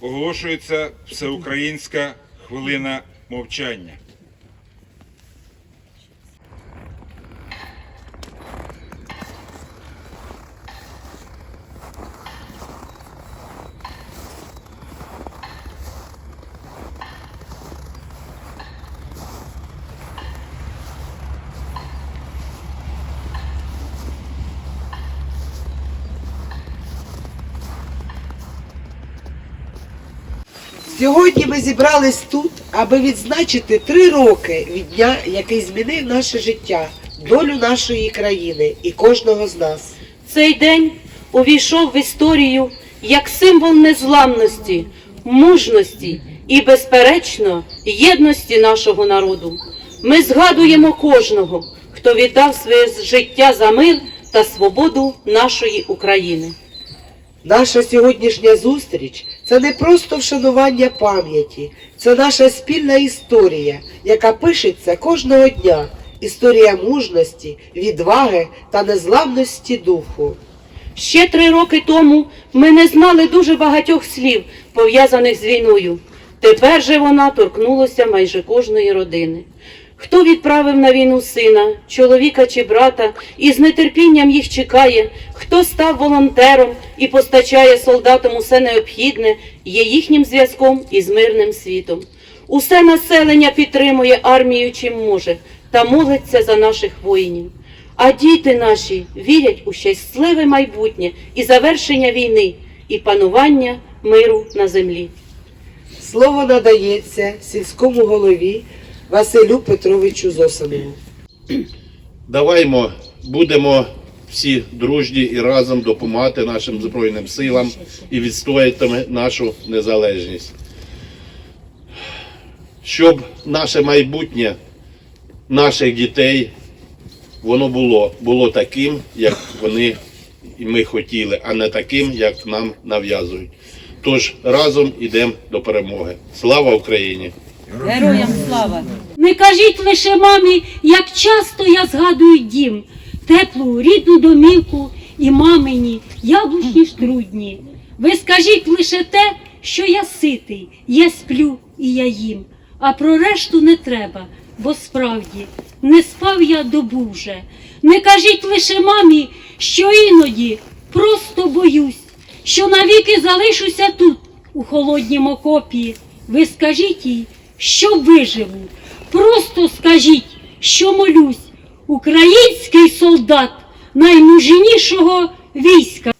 оголошується всеукраїнська хвилина мовчання. Сьогодні ми зібрались тут, аби відзначити три роки від дня, який змінив наше життя, долю нашої країни і кожного з нас. Цей день увійшов в історію як символ незламності, мужності і, безперечно, єдності нашого народу. Ми згадуємо кожного, хто віддав своє життя за мир та свободу нашої України. Наша сьогоднішня зустріч це не просто вшанування пам'яті, це наша спільна історія, яка пишеться кожного дня. Історія мужності, відваги та незламності духу. Ще три роки тому ми не знали дуже багатьох слів, пов'язаних з війною. Тепер же вона торкнулася майже кожної родини. Хто відправив на війну сина, чоловіка чи брата, і з нетерпінням їх чекає, хто став волонтером і постачає солдатам усе необхідне, є їхнім зв'язком із мирним світом. Усе населення підтримує армію чим може та молиться за наших воїнів. А діти наші вірять у щасливе майбутнє і завершення війни, і панування миру на землі. Слово надається сільському голові Василю Петровичу Зосанову. Даваймо, будемо всі дружні і разом допомагати нашим Збройним силам і відстояти нашу незалежність. Щоб наше майбутнє наших дітей воно було, було таким, як вони і ми хотіли, а не таким, як нам нав'язують. Тож разом йдемо до перемоги. Слава Україні! Героям слава! Не кажіть лише мамі, як часто я згадую дім, теплу рідну домівку і мамині яблучні ж трудні. Ви скажіть лише те, що я ситий, я сплю і я їм, а про решту не треба, бо справді не спав я добу вже. Не кажіть лише мамі, що іноді просто боюсь, що навіки залишуся тут, у холоднім окопі. Ви скажіть їй, що виживу. Просто скажіть, що молюсь, український солдат наймужнішого війська.